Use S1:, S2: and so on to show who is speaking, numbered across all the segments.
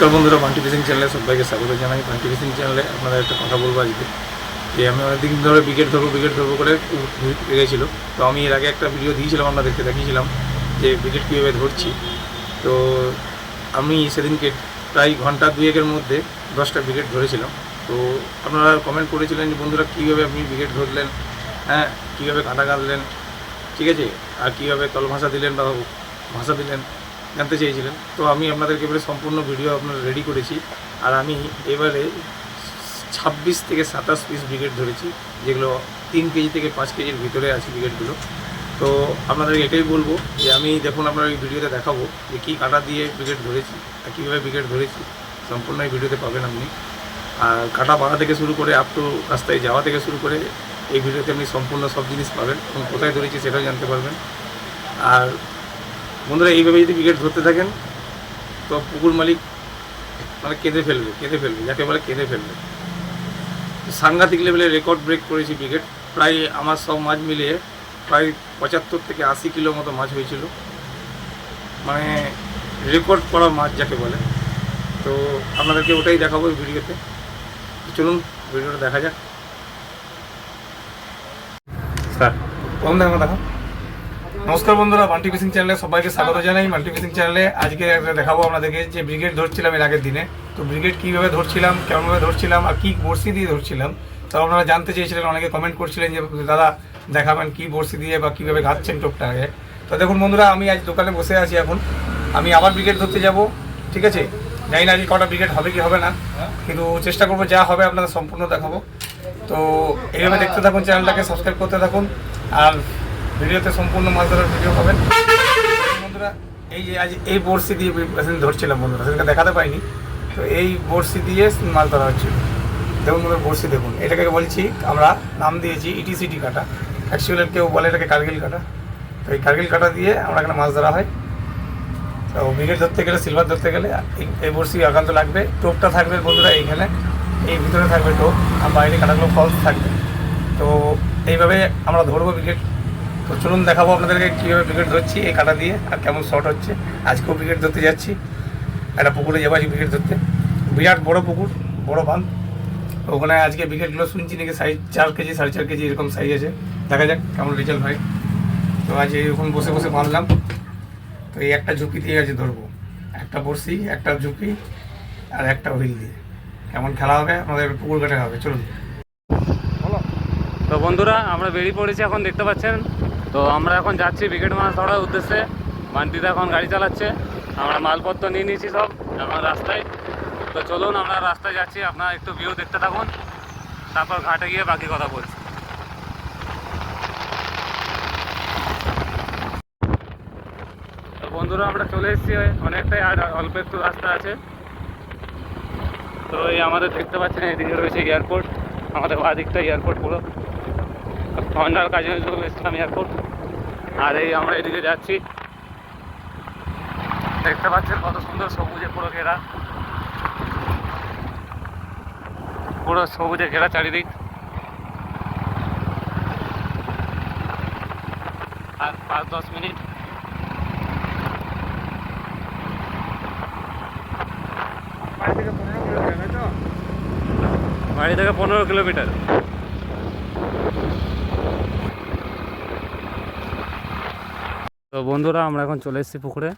S1: নমস্কার বন্ধুরা বান্টি ফিশিং চ্যানেলে সবাইকে স্বাগত জানাই। বান্টি ফিশিং চ্যানেলে আপনাদের একটা কথা বলব আজকে। যে আমি অনেকদিন ধরে উইকেট ধরবো উইকেট ধরবো করে লেগেছিলো তো আমি এর আগে একটা ভিডিও দিয়েছিলাম আপনাদেরকে দেখিয়েছিলাম যে উইকেট কীভাবে ধরছি। তো আমি সেদিনকে প্রায় ঘণ্টা দুয়েকের মধ্যে দশটা উইকেট ধরেছিলাম। তো আপনারা কমেন্ট করেছিলেন যে, বন্ধুরা, কীভাবে আপনি উইকেট ধরলেন? হ্যাঁ কীভাবে কাঁটা কাটলেন? ঠিক আছে? আর কীভাবে তল ভাষা দিলেন বা ভাষা দিলেন? জানতে চেয়েছিলেন। তো আমি আপনাদেরকে এবারে সম্পূর্ণ ভিডিও আপনার রেডি করেছি। আর আমি এবারে ছাব্বিশ থেকে সাতাশ পিস উইকেট ধরেছি, যেগুলো তিন কেজি থেকে পাঁচ কেজির ভিতরে আছে উইকেটগুলো তো আপনাদেরকে এটাই বলব যে আমি দেখুন আপনার এই ভিডিওতে দেখাবো যে কী কাটা দিয়ে উইকেট ধরেছি আর কীভাবে উইকেট ধরেছি। সম্পূর্ণ এই ভিডিওতে পাবেন আপনি। আর কাটা বাড়া থেকে শুরু করে আপ টু রাস্তায় যাওয়া থেকে শুরু করে এই ভিডিওতে আপনি সম্পূর্ণ সব জিনিস পাবেন এবং কোথায় ধরেছি সেটাও জানতে পারবেন। আর বন্ধুরা এইভাবে যদি উইকেট ধরতে থাকেন, তো পুকুর মালিক মানে কেঁদে ফেলবে কেঁদে ফেলবে, যাকে বলে কেঁদে ফেলবে। সাংঘাতিক লেভেলে রেকর্ড ব্রেক করেছি উইকেট প্রায় আমার সব মাছ মিলিয়ে প্রায় পঁচাত্তর থেকে আশি কিলো মতো মাছ হয়েছিল। মানে রেকর্ড করা মাছ যাকে বলে। তো আপনাদেরকে ওটাই দেখাবো ভিডিওতে। চলুন, ভিডিওটা দেখা যাক। স্যার, কম দেখা দেখা নমস্কার বন্ধুরা মাল্টি চ্যানেলে সবাইকে স্বাগত জানাই। মাল্টি ফিশিং চ্যানেলে আজকে একটা দেখাবো আপনাদেরকে যে ব্রিগেড ধরছিলাম এর আগের দিনে। তো ব্রিগেড কীভাবে ধরছিলাম, কেমনভাবে ধরছিলাম আর কী বড়শি দিয়ে ধরছিলাম তো আপনারা জানতে চেয়েছিলেন, অনেকে কমেন্ট করছিলেন যে দাদা দেখাবেন কী বড়শি দিয়ে বা কীভাবে ঘাটছেন টোপটাকে তো দেখুন বন্ধুরা, আমি আজ দোকানে বসে আছি এখন। আমি আবার ব্রিগেড ধরতে যাব, ঠিক আছে? জানি না আজকে কটা ব্রিগেড হবে কি হবে না, কিন্তু চেষ্টা করব যা হবে আপনাদের সম্পূর্ণ দেখাবো। তো এইভাবে দেখতে থাকুন, চ্যানেলটাকে সাবস্ক্রাইব করতে থাকুন, আর ভিডিওতে সম্পূর্ণ মাছ ধরার ভিডিও পাবেন। বন্ধুরা, এই যে আজ এই বড়শি দিয়ে ধরছিলাম বন্ধুরা, সেদিনকে দেখাতে পাইনি। তো এই বড়শি দিয়ে মাছ ধরা হচ্ছিল দেখুন বন্ধুরা, বড়শি দেখুন। এটাকে বলছি আমরা, নাম দিয়েছি ইটিসিটি কাটা। অ্যাকচুয়ালি কেউ বলে এটাকে কার্গিল কাটা। তো এই কার্গিল কাটা দিয়ে আমরা এখানে মাছ ধরা হয়। তো ব্রিগেড ধরতে গেলে, সিলভার ধরতে গেলে, এই- এই বড়শি একান্ত লাগবে। টোপটা থাকবে বন্ধুরা এইখানে। এই ভিতরে থাকবে টোপ। আর বাইরে কাটাগুলো ফলস থাকবে। তো এইভাবে আমরা ধরবো ব্রিগেড তো চলুন দেখাবো আপনাদেরকে কীভাবে ব্রিগেড ধরছি, এই কাটা দিয়ে আর কেমন শর্ট হচ্ছে। আজকেও ব্রিগেড ধরতে যাচ্ছি, একটা পুকুরে যাব আজকে ব্রিগেড ধরতে। বিরাট বড় পুকুর, বড় বাঁধ। ওখানে আজকে ব্রিগেডগুলো শুনছি নাকি সাইজ চার কেজি, সাড়ে চার কেজি এরকম সাইজ আছে। দেখা যাক কেমন রেজাল্ট হয়। তো আজ এরকম বসে বসে বাঁধলাম। তো এই একটা ঝুঁকি দিয়ে আজ ধরবো। একটা বড়শি, একটা ঝুঁকি আর একটা হুইল দিয়ে। কেমন খেলা হবে, আমাদের পুকুর কাটে হবে, চলুন।
S2: তো বন্ধুরা, আমরা বেরিয়ে পড়েছি এখন, দেখতে পাচ্ছেন? তো আমরা এখন যাচ্ছি বিকেট মাছ ধরার উদ্দেশ্যে। মান্তিদা এখন গাড়ি চালাচ্ছে। আমরা মালপত্র নিয়ে নিয়েছি সব, এখন রাস্তায়। তো চলুন, আমরা রাস্তায় যাচ্ছি। আপনারা একটু ভিউ দেখতে থাকুন। তারপর ঘাটে গিয়ে বাকি কথা বলছি। তো বন্ধুরা, আমরা চলে এসেছি অনেকটাই আর অল্প একটু রাস্তা আছে। তো এই আমাদের দেখতে পাচ্ছেন এদিকে রয়েছে এয়ারপোর্ট আমাদের দিকটা এয়ারপোর্ট পুরো। ঠান্ডার কাজে চলে এসেছিলাম এয়ারপোর্ট আর এই আমরা এদিকে যাচ্ছি। দেখতে পাচ্ছেন কত সুন্দর সবুজে পুরো ঘেরা। পুরো সবুজে ঘেরা চারিদিক। আর পাঁচ দশ মিনিট। বাড়ি থেকে পনেরো কিলোমিটার। তো বন্ধুরা, আমরা এখন চলে এসেছি পুকুরে।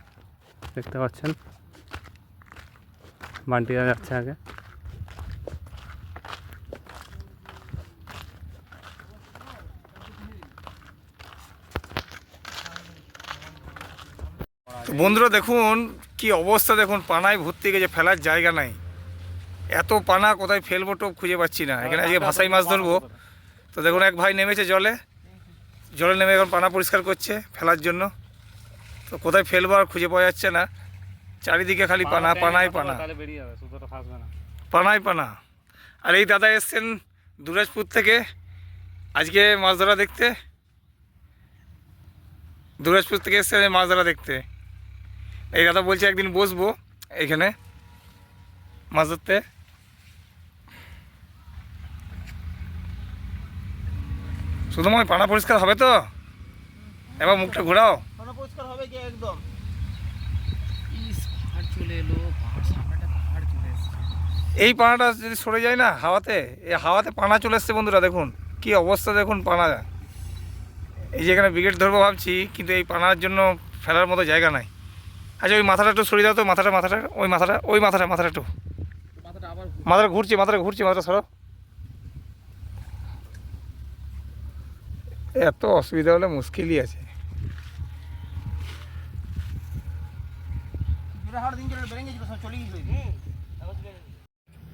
S2: দেখতে পাচ্ছেন? বান্টিরা যাচ্ছে আগে।
S1: বন্ধুরা, দেখুন, কি অবস্থা দেখুন। পানায় ভর্তি গেছে, ফেলার জায়গা নাই। এত পানা, কোথায় ফেলব টোপ খুঁজে পাচ্ছি না। এখানে আজকে ভাসাই মাছ ধরবো। তো দেখুন, এক ভাই নেমেছে জলে। জলে নেমে এখন পানা পরিষ্কার করছে, ফেলার জন্য। তো কোথায় ফেলব আর খুঁজে পাওয়া যাচ্ছে না। চারিদিকে খালি পানা পানাই পানা। পানাই পানা। আর এই দাদা এসছেন দুরাজপুর থেকে। আজকে মাছ ধরা দেখতে। দুরাজপুর থেকে এসছেন মাছ ধরা দেখতে। এই দাদা বলছে একদিন বসবো এখানে মাছ ধরতে। শুধুমাত্র পানা পরিষ্কার হবে তো? এবার মুখটা ঘোরাও।
S3: পরিষ্কার হবে কি একদম?
S4: পাহাড় চলে এলো পাহাড় সামনে একটা পাহাড়
S1: এই পানাটা যদি সরে যায় না হাওয়াতে এই হাওয়াতে পানা চলে এসছে বন্ধুরা দেখুন। কি অবস্থা দেখুন পানা। এই যে এখানে ব্রিগেড ধরবো ভাবছি কিন্তু এই পানার জন্য ফেলার মতো জায়গা নাই। আচ্ছা ওই মাথাটা একটু সরিয়ে দাও তো মাথাটা মাথাটা ওই মাথাটা ওই মাথাটা মাথাটা একটু।
S2: মাথাটা আবার
S1: মাথাটা ঘুরছে মাথাটা ঘুরছে মাথাটা সরো। এত অসুবিধা হলে মুশকিলই আছে।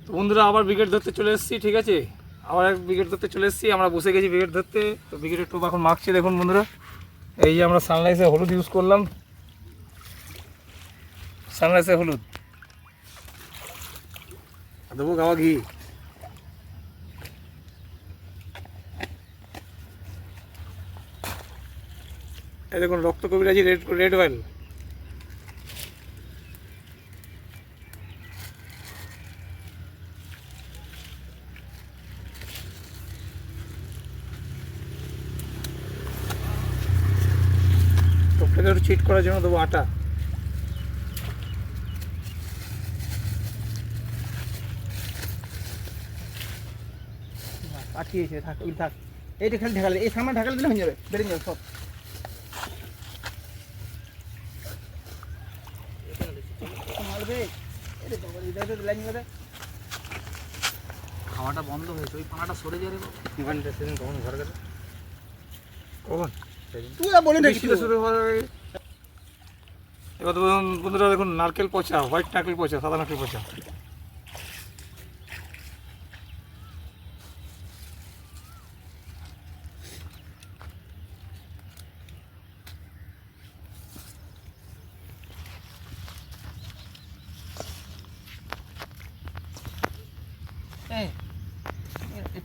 S1: তো বন্ধুরা, আবার ব্রিগেড ধরতে চলে এসেছি, ঠিক আছে? আবার এক ব্রিগেড ধরতে চলে এসেছি, আমরা বসে গেছি ব্রিগেড ধরতে। তো ব্রিগেডের টোপ এখন মাখছি, দেখুন বন্ধুরা। এই যে আমরা সানরাইজে হলুদ ইউজ করলাম। সানরাইজে হলুদ। দেবো গাওয়া ঘি। এই দেখুন, রক্ত কবিরাজি রেড রেড অয়েল টোপটাকে একটু চিট করার জন্য দেবো আটা।
S3: আটকিয়েছে থাক ওই থাক। এইটা খালি ঢাকালে এই সামনে ঢাকালে দিলে হয়ে যাবে বেরিয়ে যাবে সব।
S2: খাওয়াটা বন্ধ হয়েছে ওই পানাটা সরে যাবে
S3: সেদিন কখন ঘর গেল
S1: কখন?
S3: তুই বলে নাকি
S1: শুরু হওয়ার এবার বন্ধু- বন্ধুরা, দেখুন, নারকেল পচা হোয়াইট নারকেল পচা, সাদা নারকেল পচা।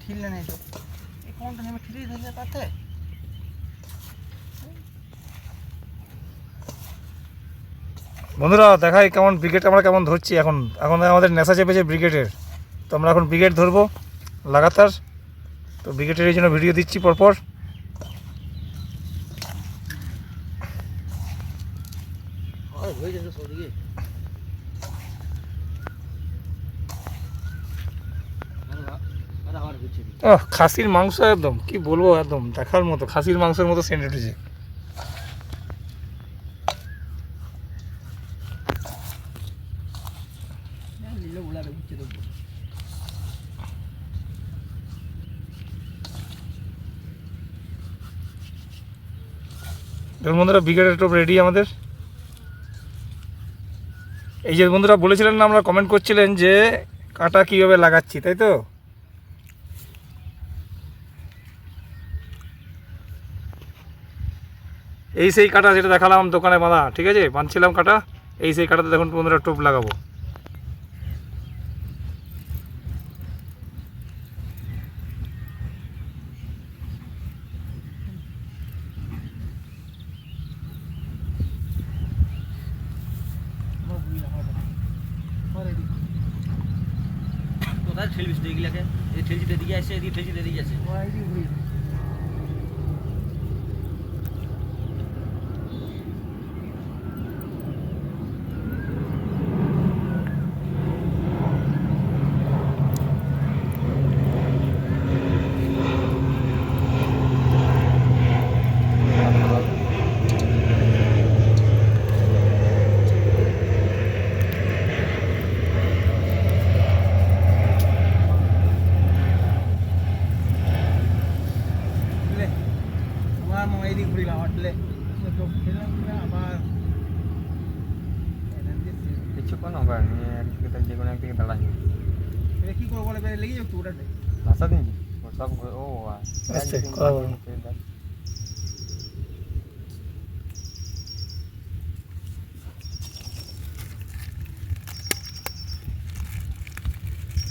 S3: ঠিললে নেই তো এই কোনটা নেমে ঠিলিয়ে ধরলে তাতে?
S1: বন্ধুরা, দেখাই কেমন ব্রিগেড আমরা কেমন ধরছি। এখন এখন আমাদের নেশা চেপেছে ব্রিগেডের তো আমরা এখন ব্রিগেড ধরবো, লাগাতার। তো ব্রিগেডের এই জন্য ভিডিও দিচ্ছি পরপর। খাসির মাংস একদম, কি বলব একদম, দেখার মতো, খাসির মাংসের মতো সেন্ট উঠেছে
S3: লীলা বলা হচ্ছে তো
S1: দেখুন বন্ধুরা ব্রিগেডের টোপ রেডি আমাদের। এই যে বন্ধুরা, বলেছিলেন না, আমরা কমেন্ট করছিলেন যে কাঁটা কীভাবে লাগাচ্ছি, তাই তো? এই সেই কাঁটা যেটা দেখালাম দোকানে বাঁধা, ঠিক আছে? বাঁধছিলাম কাঁটা, এই সেই কাঁটাতে দেখুন বন্ধুরা টোপ লাগাবো
S3: কোথায় ঠেলবিস তুই এগুলাকে এই ঠেলছি এদিকে আসছে এদিকে ঠেলছি এদিকে আছে আবার মামা এদিকে ঘুরিলাম আটলে খেলাম আবার
S4: কিছুক্ষণ হবে আমি একদিকে তো যে কোনো একদিকে দাঁড়াই
S3: এটা কি করব বলে বেড়ে লেগে যাবে তো ওটাতে
S4: ভাষা দিন ও সব ঘুরে- ও
S1: আস্তে, কথা বলো।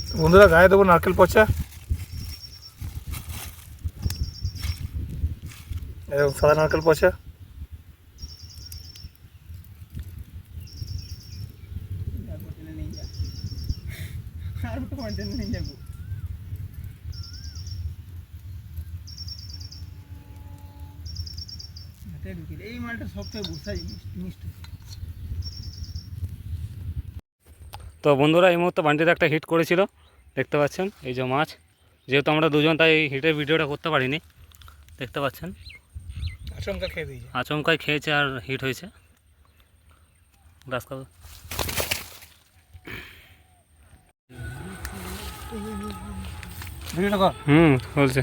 S1: তো বন্ধুরা গায়ে দেবো নারকেল পচা এরকম সাদা নারকেল পচা
S3: আর নিয়ে যাব হাতে এই মালটা সবথেকে মিষ্টি
S2: তো বন্ধুরা এই মুহূর্তে বান্টিতে একটা হিট করেছিল দেখতে পাচ্ছেন? এই যে মাছ যেহেতু আমরা দুজন তাই হিটের ভিডিওটা করতে পারিনি। দেখতে পাচ্ছেন?
S1: আচমকা খেয়ে দিয়েছে।
S2: আচমকাই খেয়েছে আর হিট হয়েছে। গ্লাস খাবে হুম বলছে।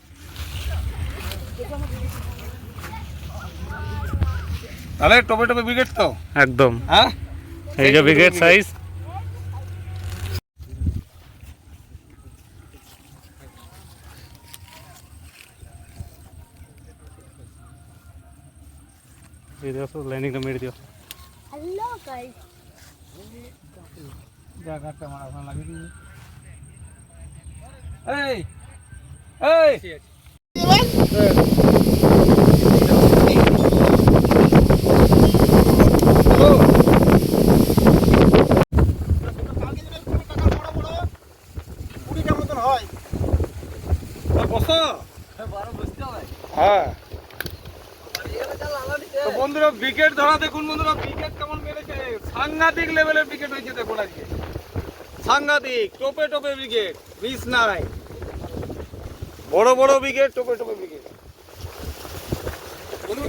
S1: তাহলে টপে টপে ব্রিগেড তো
S2: একদম।
S1: হ্যাঁ?
S2: এই যে ব্রিগেড সাইজ এই দেখো লাইনিংটা মেরে দিও।
S5: হ্যালো গাইস
S1: জায়গাটা আমার ওখানে লাগিয়ে দিই এই এই। হ্যাঁ। তো বন্ধুরা উইকেট ধরা, দেখুন বন্ধুরা উইকেট কেমন মেরেছে। সাংঘাতিক লেভেলের উইকেট হয়েছে, দেখুন আজকে। সাংঘাতিক, টোপে টোপে উইকেট মিস নাই বড় বড় বিঘে টোপে টোপে বলুন